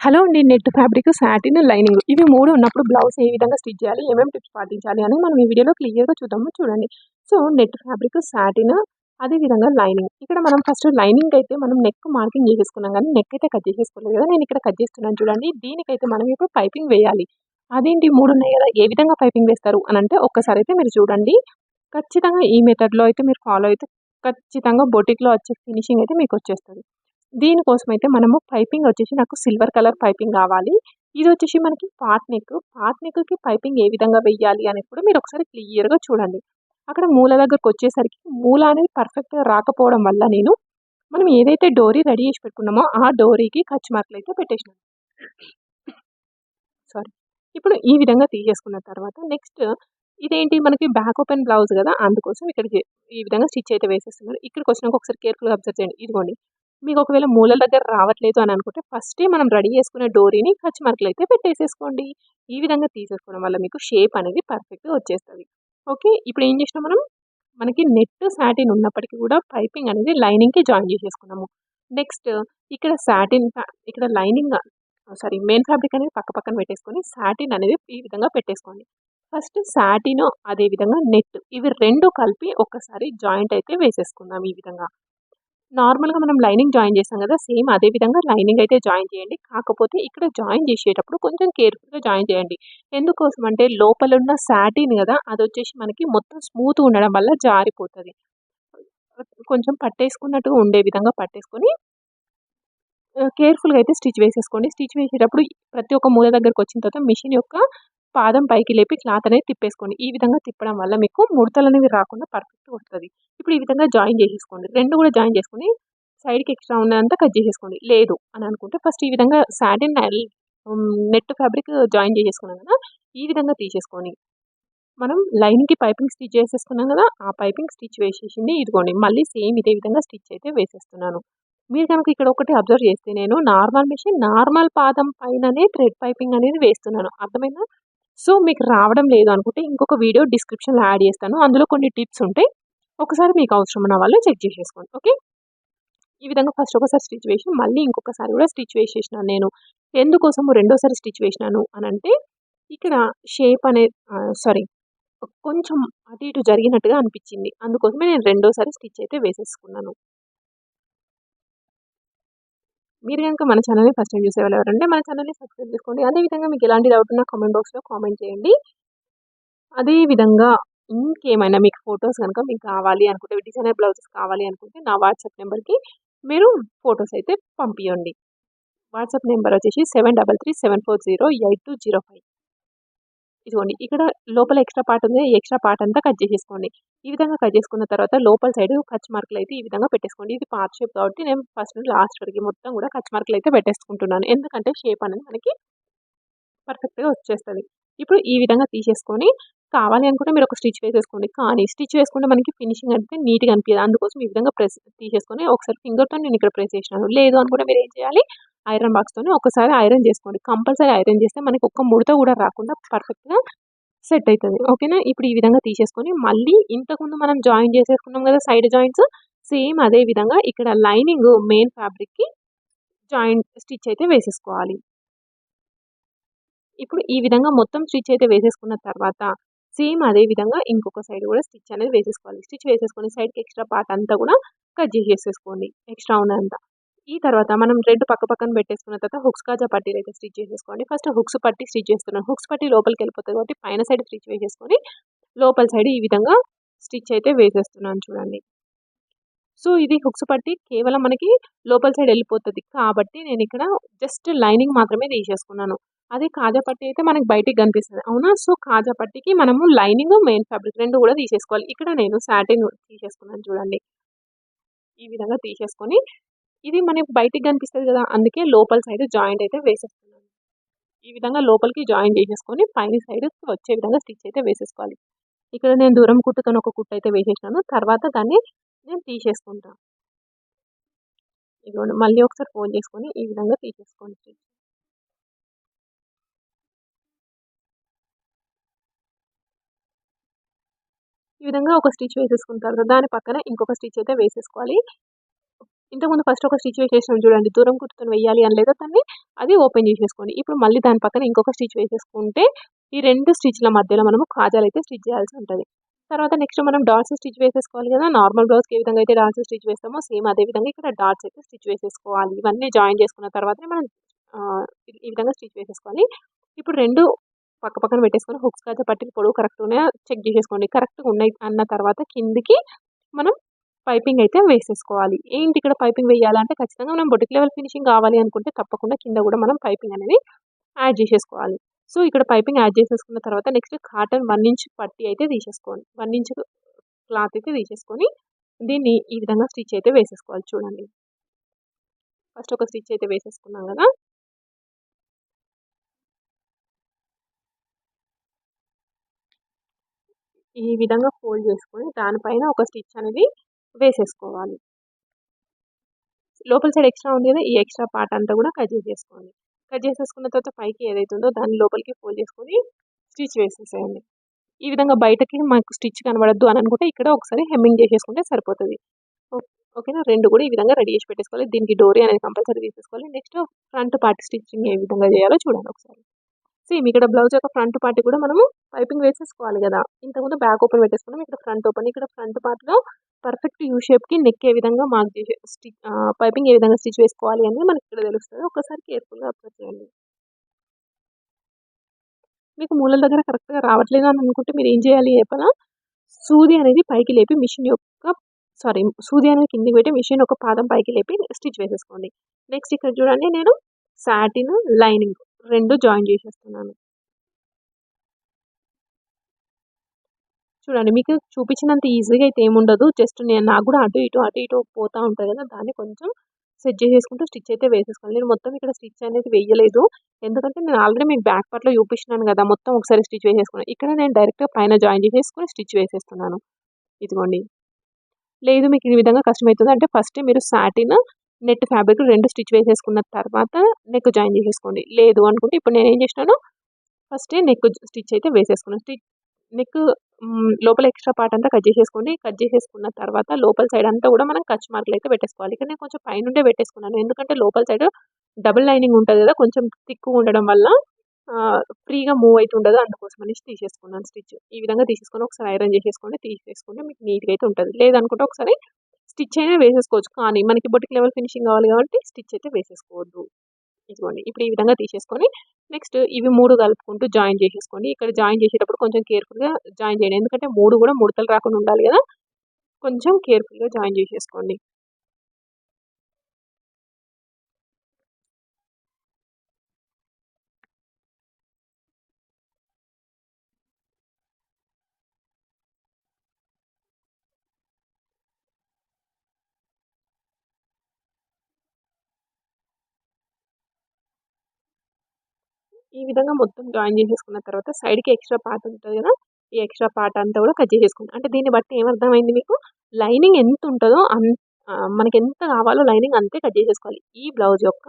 Hello అండి net fabric satin lining ఇవి మూడు ఉన్నప్పుడు బ్లౌజ్ ఏ విధంగా స్టిచ్ చేయాలి ఏమేమి టిప్స్ పాటించాలి అని మనం ఈ వీడియోలో క్లియర్గా చూద్దాము చూడండి. సో నెట్ ఫ్యాబ్రిక్ సాటిన్ అదే విధంగా లైనింగ్. ఇక్కడ మనం ఫస్ట్ లైనింగ్ అయితే మనం నెక్ మార్కింగ్ చేసేసుకున్నాం కానీ నెక్ అయితే కట్ చేసేసుకోలేదు కదా నేను ఇక్కడ కట్ చేస్తున్నాను చూడండి. దీనికైతే మనం ఇప్పుడు పైపింగ్ వేయాలి. అదేంటి మూడు ఉన్నాయి కదా ఏ విధంగా పైపింగ్ వేస్తారు అని అంటే ఒక్కసారి అయితే మీరు చూడండి. ఖచ్చితంగా ఈ మెథడ్లో అయితే మీరు ఫాలో అయితే ఖచ్చితంగా బొటిక్లో వచ్చే ఫినిషింగ్ అయితే మీకు వచ్చేస్తుంది. దీనికోసం అయితే మనము పైపింగ్ వచ్చేసి నాకు సిల్వర్ కలర్ పైపింగ్ కావాలి. ఇది వచ్చేసి మనకి పాట్ నెక్. పాట్ నెక్కి పైపింగ్ ఏ విధంగా వెయ్యాలి అనేది కూడా మీరు ఒకసారి క్లియర్గా చూడండి. అక్కడ మూల దగ్గరకు వచ్చేసరికి మూల అనేది పర్ఫెక్ట్గా రాకపోవడం వల్ల నేను మనం ఏదైతే డోరీ రెడీ చేసి పెట్టుకున్నామో ఆ డోరీకి ఖర్చు మార్కులు అయితే పెట్టేసినాం సారీ. ఇప్పుడు ఈ విధంగా తీసేసుకున్న తర్వాత నెక్స్ట్ ఇదేంటి మనకి బ్యాక్ ఓపెన్ బ్లౌజ్ కదా అందుకోసం ఇక్కడ ఈ విధంగా స్టిచ్ అయితే వేసేస్తున్నారు. ఇక్కడికి వచ్చినాక ఒకసారి కేర్ఫుల్గా అబ్జర్వ్ చేయండి. ఇదిగోండి. మీకు ఒకవేళ మూలల దగ్గర రావట్లేదు అని అనుకుంటే ఫస్టే మనం రెడీ చేసుకునే డోరీని ఖర్చు మార్కులు అయితే పెట్టేసేసుకోండి. ఈ విధంగా తీసేసుకోవడం వల్ల మీకు షేప్ అనేది పర్ఫెక్ట్గా వచ్చేస్తుంది. ఓకే ఇప్పుడు ఏం చేసినాం మనం? మనకి నెట్ సాటిన్ ఉన్నప్పటికీ కూడా పైపింగ్ అనేది లైనింగ్కి జాయిన్ చేసేసుకున్నాము. నెక్స్ట్ ఇక్కడ సాటిన్ ఇక్కడ లైనింగ్ సారీ మెయిన్ ఫ్యాబ్రిక్ అనేది పక్క పక్కన పెట్టేసుకొని సాటిన్ అనేది ఈ విధంగా పెట్టేసుకోండి. ఫస్ట్ సాటిన్ అదేవిధంగా నెట్ ఇవి రెండు కలిపి ఒక్కసారి జాయింట్ అయితే వేసేసుకుందాం ఈ విధంగా. నార్మల్గా మనం లైనింగ్ జాయిన్ చేస్తాం కదా సేమ్ అదే విధంగా లైనింగ్ అయితే జాయిన్ చేయండి. కాకపోతే ఇక్కడ జాయిన్ చేసేటప్పుడు కొంచెం కేర్ఫుల్గా జాయిన్ చేయండి. ఎందుకోసం అంటే లోపల ఉన్న సాటిన్ కదా అది వచ్చేసి మనకి మొత్తం స్మూత్ ఉండడం వల్ల జారిపోతుంది. కొంచెం పట్టేసుకున్నట్టు ఉండే విధంగా పట్టేసుకొని కేర్ఫుల్గా అయితే స్టిచ్ వేసేసుకోండి. స్టిచ్ వేసేటప్పుడు ప్రతి ఒక్క మూల దగ్గరకు వచ్చిన తర్వాత మిషన్ యొక్క పాదం పైకి లేపి క్లాత్ అనేది తిప్పేసుకోండి. ఈ విధంగా తిప్పడం వల్ల మీకు ముడతలు అనేవి రాకుండా పర్ఫెక్ట్ వస్తుంది. ఇప్పుడు ఈ విధంగా జాయిన్ చేసేసుకోండి. రెండు కూడా జాయిన్ చేసుకుని సైడ్కి ఎక్స్ట్రా ఉన్నదంతా కట్ చేసేసుకోండి. లేదు అని అనుకుంటే ఫస్ట్ ఈ విధంగా సాటిన్ నెట్ ఫ్యాబ్రిక్ జాయిన్ చేసేసుకున్నాం కదా ఈ విధంగా తీసేసుకొని మనం లైన్కి పైపింగ్ స్టిచ్ చేసేసుకున్నాం కదా ఆ పైపింగ్ స్టిచ్ వేసేసింది. ఇదిగోండి మళ్ళీ సేమ్ ఇదే విధంగా స్టిచ్ అయితే వేసేస్తున్నాను. మీరు కనుక ఇక్కడ ఒకటి అబ్జర్వ్ చేస్తే నేను నార్మల్ మిషన్ నార్మల్ పాదం పైననే థ్రెడ్ పైపింగ్ అనేది వేస్తున్నాను. అర్థమైందా? సో మీకు రావడం లేదు అనుకుంటే ఇంకొక వీడియో డిస్క్రిప్షన్లో యాడ్ చేస్తాను. అందులో కొన్ని టిప్స్ ఉంటాయి ఒకసారి మీకు అవసరం ఉన్న వాళ్ళు చెక్ చేసేసుకోండి. ఓకే? ఈ విధంగా ఫస్ట్ ఒకసారి స్టిచ్ వేసి మళ్ళీ ఇంకొకసారి కూడా స్టిచ్ వేసేసినాను నేను. ఎందుకోసము రెండోసారి స్టిచ్ వేసినాను అని అంటే ఇక్కడ షేప్ అనే సారీ కొంచెం అటు ఇటు జరిగినట్టుగా అనిపించింది. అందుకోసమే నేను రెండోసారి స్టిచ్ అయితే వేసేసుకున్నాను. మీరు కనుక మన ఛానల్ని ఫస్ట్ టైం చూసే వాళ్ళు ఎవరంటే మన ఛానల్ని సబ్స్క్రైబ్ చేసుకోండి. అదేవిధంగా మీకు ఎలాంటి డౌట్ ఉన్నా కామెంట్ బాక్స్లో కామెంట్ చేయండి. అదేవిధంగా ఇంకేమైనా మీకు ఫొటోస్ కనుక మీకు కావాలి అనుకుంటే డిజైనర్ బ్లౌజెస్ కావాలి అనుకుంటే నా వాట్సాప్ నెంబర్కి మీరు ఫొటోస్ అయితే పంపించండి వాట్సాప్ నెంబర్ వచ్చేసి seven double three seven four zero eight two zero five ఇదిగోండి ఇక్కడ లోపల ఎక్స్ట్రా పార్ట్ ఉంది. ఎక్స్ట్రా పార్ట్ అంతా కట్ చేసేసుకోండి. ఈ విధంగా కట్ చేసుకున్న తర్వాత లోపల సైడ్ ఖర్చు మార్కులు అయితే ఈ విధంగా పెట్టేసుకోండి. ఇది పార్ట్ షేప్ కాబట్టి నేను ఫస్ట్ నుండి లాస్ట్ వరకు మొత్తం కూడా కచ్ మార్కులు అయితే పెట్టేసుకుంటున్నాను. ఎందుకంటే షేప్ అనేది మనకి పర్ఫెక్ట్గా వచ్చేస్తుంది. ఇప్పుడు ఈ విధంగా తీసేసుకొని కావాలి అనుకుంటే మీరు ఒక స్టిచ్ వేసేసుకోండి. కానీ స్టిచ్ వేసుకుంటే మనకి ఫినిషింగ్ అంటే నీట్గా అనిపించదు అందుకోసం ఈ విధంగా ప్రెస్ తీసేసుకొని ఒకసారి ఫింగర్తో నేను ఇక్కడ ప్రెస్ చేసినాను. లేదు అనుకుంటే మీరు ఏం చేయాలి? ఐరన్ బాక్స్తోనే ఒకసారి ఐరన్ చేసుకోండి. కంపల్సరీ ఐరన్ చేస్తే మనకి ఒక్క ముడత కూడా రాకుండా పర్ఫెక్ట్గా సెట్ అవుతుంది ఓకేనా? ఇప్పుడు ఈ విధంగా తీసేసుకొని మళ్ళీ ఇంతకుముందు మనం జాయిన్ చేసేసుకున్నాం కదా సైడ్ జాయింట్స్ సేమ్ అదే విధంగా ఇక్కడ లైనింగ్ మెయిన్ ఫ్యాబ్రిక్కి జాయింట్ స్టిచ్ అయితే వేసేసుకోవాలి. ఇప్పుడు ఈ విధంగా మొత్తం స్టిచ్ అయితే వేసేసుకున్న తర్వాత సేమ్ అదే విధంగా ఇంకొక సైడ్ కూడా స్టిచ్ అనేది వేసేసుకోవాలి. స్టిచ్ వేసేసుకొని సైడ్కి ఎక్స్ట్రా పార్ట్ అంతా కూడా కట్ చేసేసుకోండి. ఎక్స్ట్రా ఉన్నంత ఈ తర్వాత మనం రెండు పక్క పక్కన పెట్టేసుకున్న తర్వాత హుక్స్ కాజా పట్టీలు అయితే స్టిచ్ చేసేసుకోండి. ఫస్ట్ హుక్స్ పట్టి స్టిచ్ చేస్తున్నాను హుక్స్ పట్టి లోపలికి వెళ్ళిపోతుంది కాబట్టి పైన సైడ్ స్టిచ్ వేసేసుకొని లోపల సైడ్ ఈ విధంగా స్టిచ్ అయితే వేసేస్తున్నాను చూడండి. సో ఇది హుక్స్ పట్టి కేవలం మనకి లోపల సైడ్ వెళ్ళిపోతుంది. కాబట్టి నేను ఇక్కడ జస్ట్ లైనింగ్ మాత్రమే తీసేసుకున్నాను. అదే కాజా పట్టి అయితే మనకి బయటికి కనిపిస్తుంది. అవునా? సో కాజా పట్టికి మనము లైనింగ్ మెయిన్ ఫ్యాబ్రిక్ రెండు కూడా తీసేసుకోవాలి. ఇక్కడ నేను సాటిన్ తీసేసుకున్నాను చూడండి. ఈ విధంగా తీసేసుకొని ఇది మనకి బయటికి కనిపిస్తుంది కదా అందుకే లోపల సైడ్ జాయింట్ అయితే వేసేస్తున్నాను ఈ విధంగా లోపలికి జాయిన్ చేసేసుకొని పైన సైడ్ వచ్చే విధంగా స్టిచ్ అయితే వేసేసుకోవాలి. ఇక్కడ నేను దూరం కుట్టుతో ఒక కుట్టు అయితే వేసేసినాను. తర్వాత దాన్ని నేను తీసేసుకుంటాను ఇదిగోండి మళ్ళీ ఒకసారి ఫోన్ చేసుకొని ఈ విధంగా తీసేసుకోండి. ఈ విధంగా ఒక స్టిచ్ వేసేసుకున్న తర్వాత దాని పక్కన ఇంకొక స్టిచ్ అయితే వేసేసుకోవాలి. ఇంతకుముందు ఫస్ట్ ఒక స్టిచ్ వేసేసాం చూడండి దూరం కుట్టుతో వేయాలి అని లేదా దాన్ని అది ఓపెన్ చేసేసుకోండి. ఇప్పుడు మళ్ళీ దాని పక్కన ఇంకొక స్టిచ్ వేసేసుకుంటే ఈ రెండు స్టిచ్ల మధ్యలో మనము కాజాలు అయితే స్టిచ్ చేయాల్సి ఉంటుంది. తర్వాత నెక్స్ట్ మనం డాట్స్ స్టిచ్ వేసేసుకోవాలి కదా నార్మల్ బ్లౌజ్కి ఏ విధంగా అయితే డాట్స్ స్టిచ్ వేస్తామో సేమ్ అదే విధంగా ఇక్కడ డాట్స్ అయితే స్టిచ్ వేసేసుకోవాలి. ఇవన్నీ జాయిన్ చేసుకున్న తర్వాతనే మనం ఈ విధంగా స్టిచ్ వేసేసుకోవాలి. ఇప్పుడు రెండు పక్క పక్కన పెట్టేసుకొని హుక్స్ అయితే పట్టిన పొడవు కరెక్ట్గా చెక్ చేసేసుకోండి. కరెక్ట్గా ఉన్నాయి అన్న తర్వాత కిందికి మనం పైపింగ్ అయితే వేసేసుకోవాలి. ఏంటి ఇక్కడ పైపింగ్ వేయాలంటే ఖచ్చితంగా మనం బొటిక్ లెవెల్ ఫినిషింగ్ కావాలి అనుకుంటే తప్పకుండా కింద కూడా మనం పైపింగ్ అనేది యాడ్ చేసేసుకోవాలి. సో ఇక్కడ పైపింగ్ యాడ్ చేసేసుకున్న తర్వాత నెక్స్ట్ కాటన్ వన్ ఇంచ్ పట్టి అయితే తీసేసుకోండి. వన్ ఇంచ్ క్లాత్ అయితే తీసేసుకొని దీన్ని ఈ విధంగా స్టిచ్ అయితే వేసేసుకోవాలి. చూడండి. ఫస్ట్ ఒక స్టిచ్ అయితే వేసేసుకున్నాం కదా. ఈ విధంగా ఫోల్డ్ చేసుకొని దానిపైన ఒక స్టిచ్ అనేది వేసేసుకోవాలి. లోపల సైడ్ ఎక్స్ట్రా ఉంది కదా ఈ ఎక్స్ట్రా పార్ట్ అంతా కూడా కట్ చేసేసుకోండి. కట్ చేసేసుకున్న తర్వాత పైకి ఏదైతే ఉందో దాన్ని లోపలికి ఫోల్డ్ చేసుకొని స్టిచ్ వేసేసేయండి. ఈ విధంగా బయటకి మాకు స్టిచ్ కనబడద్దు అని అనుకుంటే ఇక్కడ ఒకసారి హెమ్మింగ్ చేసేసుకుంటే సరిపోతుంది. ఓకేనా? రెండు కూడా ఈ విధంగా రెడీ చేసి పెట్టేసుకోవాలి. దీనికి డోరీ అనేది కంపల్సరీ తీసేసుకోవాలి. నెక్స్ట్ ఫ్రంట్ పార్ట్ స్టిచ్చింగ్ ఏ విధంగా చేయాలో చూడండి ఒకసారి. సేమ్ ఇక్కడ బ్లౌజ్ యొక్క ఫ్రంట్ పార్ట్ కూడా మనము పైపింగ్ వేసేసుకోవాలి కదా. ఇంతకుముందు బ్యాక్ ఓపెన్ పెట్టేసుకున్నాం ఇక్కడ ఫ్రంట్ ఓపెన్ ఇక్కడ ఫ్రంట్ పార్ట్లో పర్ఫెక్ట్ యూ షేప్కి నెక్ ఏ విధంగా మార్క్ చేసే స్టిచ్ పైపింగ్ ఏ విధంగా స్టిచ్ వేసుకోవాలి అనేది మనకి ఇక్కడ తెలుస్తుంది. ఒకసారి కేర్ఫుల్గా అప్లై చేయండి. మీకు మూలల దగ్గర కరెక్ట్గా రావట్లేదు అని అనుకుంటే మీరు ఏం చేయాలి? చెప్పనా? సూది అనేది పైకి లేపి మిషన్ యొక్క సారీ సూది అనేది కిందికి పెట్టి మిషన్ ఒక పాదం పైకి లేపి స్టిచ్ వేసేసుకోండి. నెక్స్ట్ ఇక్కడ చూడండి నేను సాటిన్ లైనింగ్ రెండు జాయిన్ చేసేస్తున్నాను. చూడండి మీకు చూపించినంత ఈజీగా అయితే ఏముండదు జస్ట్ నేను నాకు కూడా అటు ఇటు అటు ఇటు పోతూ ఉంటుంది కదా దాన్ని కొంచెం సెట్ చేసేసుకుంటూ స్టిచ్ అయితే వేసేసుకోవాలి. నేను మొత్తం ఇక్కడ స్టిచ్ అనేది వేయలేదు. ఎందుకంటే నేను ఆల్రెడీ మీకు బ్యాక్ పార్ట్లో చూపించినాను కదా మొత్తం ఒకసారి స్టిచ్ వేసేసుకున్నాను ఇక్కడ నేను డైరెక్ట్గా పైన జాయిన్ చేసేసుకొని స్టిచ్ వేసేస్తున్నాను. ఇదిగోండి. లేదు మీకు ఈ విధంగా కష్టమవుతుంది అంటే ఫస్ట్ మీరు సాటిన్ నెట్ ఫ్యాబ్రిక్ రెండు స్టిచ్ వేసేసుకున్న తర్వాత నెక్ జాయిన్ చేసేసుకోండి. లేదు అనుకుంటే ఇప్పుడు నేను ఏం చేసినాను? ఫస్ట్ నెక్ స్టిచ్ అయితే వేసేసుకున్నాను. స్టిచ్ నెక్ లోపల ఎక్స్ట్రా పార్ట్ అంతా కట్ చేసేసుకోండి. కట్ చేసేసుకున్న తర్వాత లోపల సైడ్ అంతా కూడా మనం కచ్ మార్కులు అయితే పెట్టేసుకోవాలి. ఇక్కడ నేను కొంచెం పైనుండే పెట్టేసుకున్నాను. ఎందుకంటే లోపల సైడ్ డబుల్ లైనింగ్ ఉంటుంది కదా కొంచెం థిక్ ఉండడం వల్ల ఫ్రీగా మూవ్ అవుతుండదు అందుకోసం అనేసి తీసేసుకున్నాను స్టిచ్ ఈ విధంగా తీసేసుకొని ఒకసారి ఐరన్ చేసేసుకోండి. తీసేసుకుంటే మీకు నీట్గా అయితే ఉంటుంది. లేదనుకుంటే ఒకసారి స్టిచ్ అయినా వేసేసుకోవచ్చు. కానీ మనకి బొటిక్ లెవెల్ ఫినిషింగ్ కావాలి కాబట్టి స్టిచ్ అయితే వేసేసుకోవద్దు. ఇదిగోండి. ఇప్పుడు ఈ విధంగా తీసేసుకొని నెక్స్ట్ ఇవి మూడు కలుపుకుంటూ జాయిన్ చేసేసుకోండి. ఇక్కడ జాయిన్ చేసేటప్పుడు కొంచెం కేర్ఫుల్గా జాయిన్ చేయండి. ఎందుకంటే మూడు కూడా ముడతలు రాకుండా ఉండాలి కదా. కొంచెం కేర్ఫుల్గా జాయిన్ చేసేసుకోండి. ఈ విధంగా మొత్తం జాయిన్ చేసేసుకున్న తర్వాత సైడ్కి ఎక్స్ట్రా పార్ట్ ఉంటుంది కదా ఈ ఎక్స్ట్రా పార్ట్ అంతా కూడా కట్ చేసేసుకోండి అంటే దీన్ని బట్టి ఏమర్థమైంది మీకు? లైనింగ్ ఎంత ఉంటుందో మనకి ఎంత కావాలో లైనింగ్ అంతే కట్ చేసేసుకోవాలి. ఈ బ్లౌజ్ యొక్క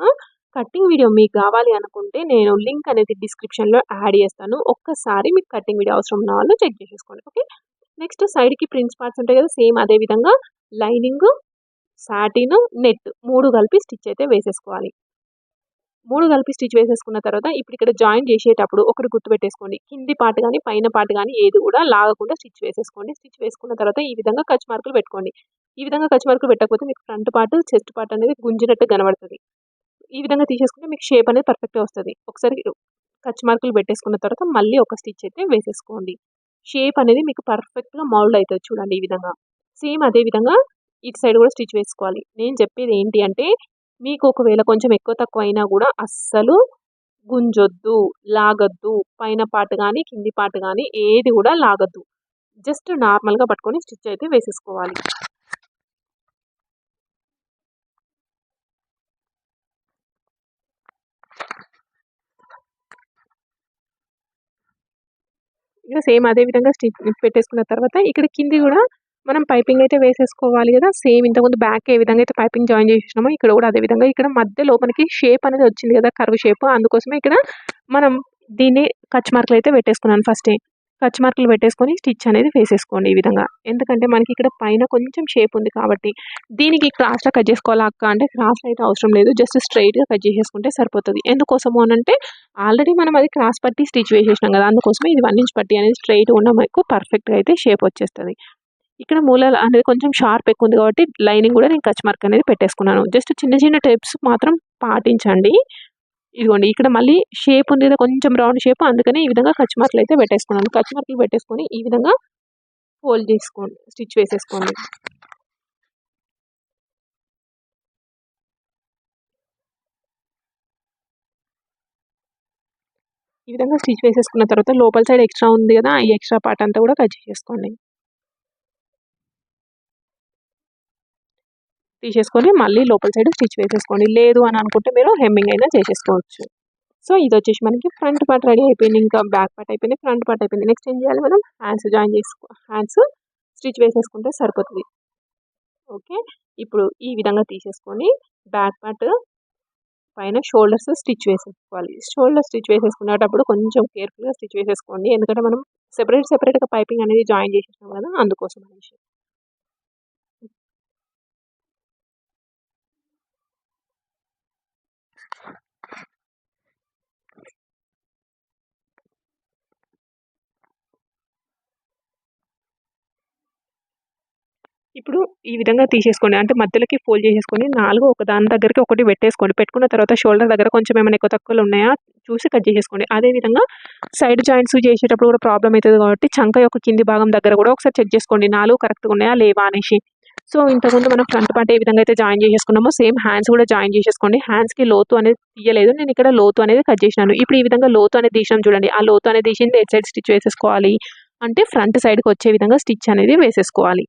కటింగ్ వీడియో మీకు కావాలి అనుకుంటే నేను లింక్ అనేది డిస్క్రిప్షన్లో యాడ్ చేస్తాను. ఒక్కసారి మీకు కటింగ్ వీడియో అవసరం ఉన్న వాళ్ళు చెక్ చేసేసుకోండి ఓకే నెక్స్ట్ సైడ్కి ప్రిన్స్ పార్ట్స్ ఉంటాయి కదా సేమ్ అదే విధంగా లైనింగ్ సాటిన్ నెట్ మూడు కలిపి స్టిచ్ అయితే వేసేసుకోవాలి. మూడు కలిపి స్టిచ్ వేసేసుకున్న తర్వాత ఇప్పుడు ఇక్కడ జాయిన్ చేసేటప్పుడు ఒకటి గుర్తుపెట్టేసుకోండి కింది పార్ట్ కానీ పైన పార్ట్ కానీ ఏది కూడా లాగకుండా స్టిచ్ వేసేసుకోండి. స్టిచ్ వేసుకున్న తర్వాత ఈ విధంగా కచ్ మార్కులు పెట్టుకోండి. ఈ విధంగా కచ్ మార్కులు పెట్టకపోతే మీకు ఫ్రంట్ పార్ట్ చెస్ట్ పార్ట్ అనేది గుంజినట్టు కనబడుతుంది. ఈ విధంగా తీసేసుకుంటే మీకు షేప్ అనేది పర్ఫెక్ట్గా వస్తుంది. ఒకసారి కచ్ మార్కులు పెట్టేసుకున్న తర్వాత మళ్ళీ ఒక స్టిచ్ అయితే వేసేసుకోండి. షేప్ అనేది మీకు పర్ఫెక్ట్గా మౌల్డ్ అవుతుంది చూడండి ఈ విధంగా. సేమ్ అదే విధంగా ఇటు సైడ్ కూడా స్టిచ్ వేసుకోవాలి. నేను చెప్పేది ఏంటి అంటే మీకు ఒకవేళ కొంచెం ఎక్కువ తక్కువ అయినా కూడా అస్సలు గుంజొద్దు లాగద్దు. పైన పార్ట్ కానీ కింది పార్ట్ కానీ ఏది కూడా లాగొద్దు. జస్ట్ నార్మల్గా పట్టుకొని స్టిచ్ అయితే వేసేసుకోవాలి. ఇక్కడ సేమ్ అదే విధంగా స్టిచ్ పెట్టేసుకున్న తర్వాత ఇక్కడ కింది కూడా మనం పైపింగ్ అయితే వేసేసుకోవాలి కదా. సేమ్ ఇంతకుముందు బ్యాక్ ఏ విధంగా అయితే పైపింగ్ జాయిన్ చేసినామో ఇక్కడ కూడా అదే విధంగా ఇక్కడ మధ్యలో మనకి షేప్ అనేది వచ్చింది కదా కర్వ్ షేప్. అందుకోసమే ఇక్కడ మనం దీన్ని కచ్ మార్కులు అయితే పెట్టేసుకున్నాను ఫస్టే కచ్ మార్కులు పెట్టేసుకొని స్టిచ్ అనేది వేసేసుకోండి ఈ విధంగా. ఎందుకంటే మనకి ఇక్కడ పైన కొంచెం షేప్ ఉంది కాబట్టి దీనికి క్రాస్లో కట్ చేసుకోవాలా అక్క అంటే క్రాస్ అయితే అవసరం లేదు. జస్ట్ స్ట్రైట్గా కట్ చేసేసుకుంటే సరిపోతుంది. ఎందుకోసము అనంటే ఆల్రెడీ మనం అది క్రాస్ పట్టి స్టిచ్ వేసేసినాం కదా. అందుకోసమే ఇది వన్ ఇంచ్ పట్టి అనేది స్ట్రైట్ ఉన్న మనకు పర్ఫెక్ట్గా అయితే షేప్ వచ్చేస్తుంది. ఇక్కడ మూలలు అనేది కొంచెం షార్ప్ ఎక్కువ ఉంది కాబట్టి లైనింగ్ కూడా నేను కచ్ మార్క్ అనేది పెట్టేసుకున్నాను. జస్ట్ చిన్న చిన్న టిప్స్ మాత్రం పాటించండి. ఇదిగోండి ఇక్కడ మళ్ళీ షేప్ ఉంది కదా కొంచెం రౌండ్ షేప్ అందుకని ఈ విధంగా కచ్ మార్కులు అయితే పెట్టేసుకున్నాను. కచ్ మార్కులు పెట్టేసుకొని ఈ విధంగా ఫోల్డ్ చేసుకోండి స్టిచ్ వేసేసుకోండి. ఈ విధంగా స్టిచ్ వేసేసుకున్న తర్వాత లోపల సైడ్ ఎక్స్ట్రా ఉంది కదా ఈ ఎక్స్ట్రా పార్ట్ అంతా కూడా కట్ చేసుకోండి. తీసేసుకొని మళ్ళీ లోపల సైడ్ స్టిచ్ వేసేసుకోండి. లేదు అని అనుకుంటే మీరు హెమ్మింగ్ అయినా చేసేసుకోవచ్చు. సో ఇది వచ్చేసి మనకి ఫ్రంట్ పార్ట్ రెడీ అయిపోయింది. ఇంకా బ్యాక్ పార్ట్ అయిపోయింది ఫ్రంట్ పార్ట్ అయిపోయింది. నెక్స్ట్ ఏం చేయాలి మనం? హ్యాండ్స్ జాయిన్ చేసుకో హ్యాండ్స్ స్టిచ్ వేసేసుకుంటే సరిపోతుంది. ఓకే? ఇప్పుడు ఈ విధంగా తీసేసుకొని బ్యాక్ పార్ట్ పైన షోల్డర్స్ స్టిచ్ వేసేసుకోవాలి. షోల్డర్ స్టిచ్ వేసేసుకునేటప్పుడు కొంచెం కేర్ఫుల్గా స్టిచ్ వేసేసుకోండి. ఎందుకంటే మనం సెపరేట్ సెపరేట్గా పైపింగ్ అనేది జాయిన్ చేసేసాం కదా అందుకోసం అనేసి ఇప్పుడు ఈ విధంగా తీసేసుకోండి. అంటే మధ్యలోకి ఫోల్డ్ చేసేసుకొని నాలుగు ఒక దాని దగ్గరికి ఒకటి పెట్టేసుకోండి. పెట్టుకున్న తర్వాత షోల్డర్ దగ్గర కొంచెం ఏమైనా ఎక్కువ తక్కువలు ఉన్నాయా చూసి కట్ చేసేసుకోండి. అదేవిధంగా సైడ్ జాయింట్స్ చేసేటప్పుడు కూడా ప్రాబ్లం అవుతుంది కాబట్టి చంక యొక్క కింది భాగం దగ్గర కూడా ఒకసారి చెక్ చేసుకోండి. నాలుగు కరెక్ట్గా ఉన్నాయా లేవా అనేసి. సో ఇంతకుముందు మనం ఫ్రంట్ పార్ట్ ఏ విధంగా అయితే జాయిన్ చేసేసుకున్నామో సేమ్ హ్యాండ్స్ కూడా జాయిన్ చేసేసుకోండి. హ్యాండ్స్కి లోతు అనేది తీయలేదు. నేను ఇక్కడ లోతు అనేది కట్ చేసినాను. ఇప్పుడు ఈ విధంగా లోతు అనేది తీసినాం చూడండి. ఆ లోతు అనేది తీసింది ఎడ్ సైడ్ స్టిచ్ వేసేసుకోవాలి. అంటే ఫ్రంట్ సైడ్కి వచ్చే విధంగా స్టిచ్ అనేది వేసేసుకోవాలి.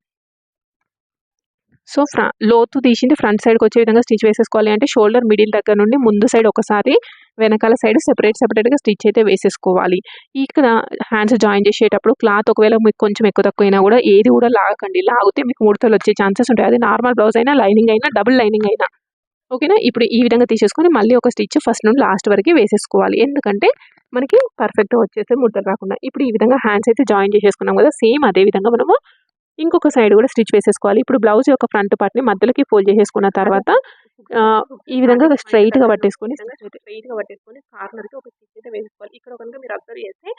సో ఫ్ర లోతు తీసింది ఫ్రంట్ సైడ్కి వచ్చే విధంగా స్టిచ్ వేసేసుకోవాలి అంటే షోల్డర్ మిడిల్ దగ్గర నుండి ముందు సైడ్ ఒకసారి వెనకాల సైడ్ సెపరేట్ సెపరేట్గా స్టిచ్ అయితే వేసేసుకోవాలి. ఇక్కడ హ్యాండ్స్ జాయిన్ చేసేటప్పుడు క్లాత్ ఒకవేళ మీకు కొంచెం ఎక్కువ తక్కువైనా కూడా ఏది కూడా లాగకండి. లాగితే మీకు ముడతలు వచ్చే ఛాన్సెస్ ఉంటాయి. అది నార్మల్ బ్లౌజ్ అయినా లైనింగ్ అయినా డబుల్ లైనింగ్ అయినా. ఓకేనా? ఇప్పుడు ఈ విధంగా తీసేసుకొని మళ్ళీ ఒక స్టిచ్ ఫస్ట్ నుండి లాస్ట్ వరకు వేసేసుకోవాలి. ఎందుకంటే మనకి పర్ఫెక్ట్గా వచ్చేసి ముడతలు రాకుండా. ఇప్పుడు ఈ విధంగా హ్యాండ్స్ అయితే జాయిన్ చేసేసుకున్నాం కదా సేమ్ అదే విధంగా మనము ఇంకొక సైడ్ కూడా స్టిచ్ వేసేసుకోవాలి. ఇప్పుడు బ్లౌజ్ యొక్క ఫ్రంట్ పార్ట్ని మధ్యలోకి ఫోల్డ్ చేసేసుకున్న తర్వాత ఈ విధంగా స్ట్రైట్గా పట్టేసుకొని స్ట్రైట్గా పట్టేసుకొని కార్నర్కి ఒక స్టిచ్ అయితే వేసుకోవాలి. ఇక్కడ కనుక మీరు అబ్జర్వ్ చేస్తే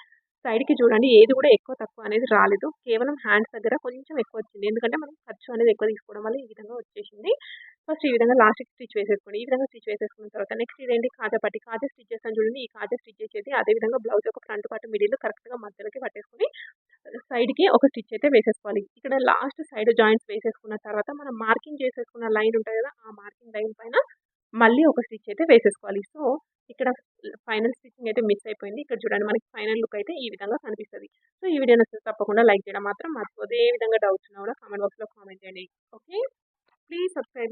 సైడ్కి చూడండి ఏది కూడా ఎక్కువ తక్కువ అనేది రాలేదు. కేవలం హ్యాండ్స్ దగ్గర కొంచెం ఎక్కువ వచ్చింది. ఎందుకంటే మనం ఖర్చు అనేది ఎక్కువ తీసుకోవడం వల్ల ఈ విధంగా వచ్చేసింది. ఫస్ట్ ఈ విధంగా లాస్ట్కి స్టిచ్ వేసేసుకోండి. ఈ విధంగా స్టిచ్ వేసేసుకున్న తర్వాత నెక్స్ట్ ఇదేంటి? కాజా పట్టి. కాజా స్టిచ్ చేస్తాను చూడండి. ఈ కాజా స్టిచ్ చేసేది అదేవిధంగా బ్లౌజ్ యొక్క ఫ్రంట్ పార్ట్ మిడిల్ కరెక్ట్గా మధ్యలోకి పట్టేసుకుని సైడ్కి ఒక స్టిచ్ అయితే వేసేసుకోవాలి. ఇక్కడ లాస్ట్ సైడ్ జాయింట్స్ వేసేసుకున్న తర్వాత మనం మార్కింగ్ చేసేసుకున్న లైన్ ఉంటుంది కదా ఆ మార్కింగ్ లైన్ పైన మళ్ళీ ఒక స్టిచ్ అయితే వేసేసుకోవాలి. సో ఇక్కడ ఫైనల్ స్టిచ్చింగ్ అయితే మిస్ అయిపోయింది. ఇక్కడ చూడండి మనకి ఫైనల్ లుక్ అయితే ఈ విధంగా కనిపిస్తుంది. సో ఈ వీడియో నచ్చితే తప్పకుండా లైక్ చేయడం మాత్రం మర్చిపోతే ఏ విధంగా డౌట్స్ ఉన్నా కూడా కామెంట్ బాక్స్లో కామెంట్ చేయండి. ఓకే? Please subscribe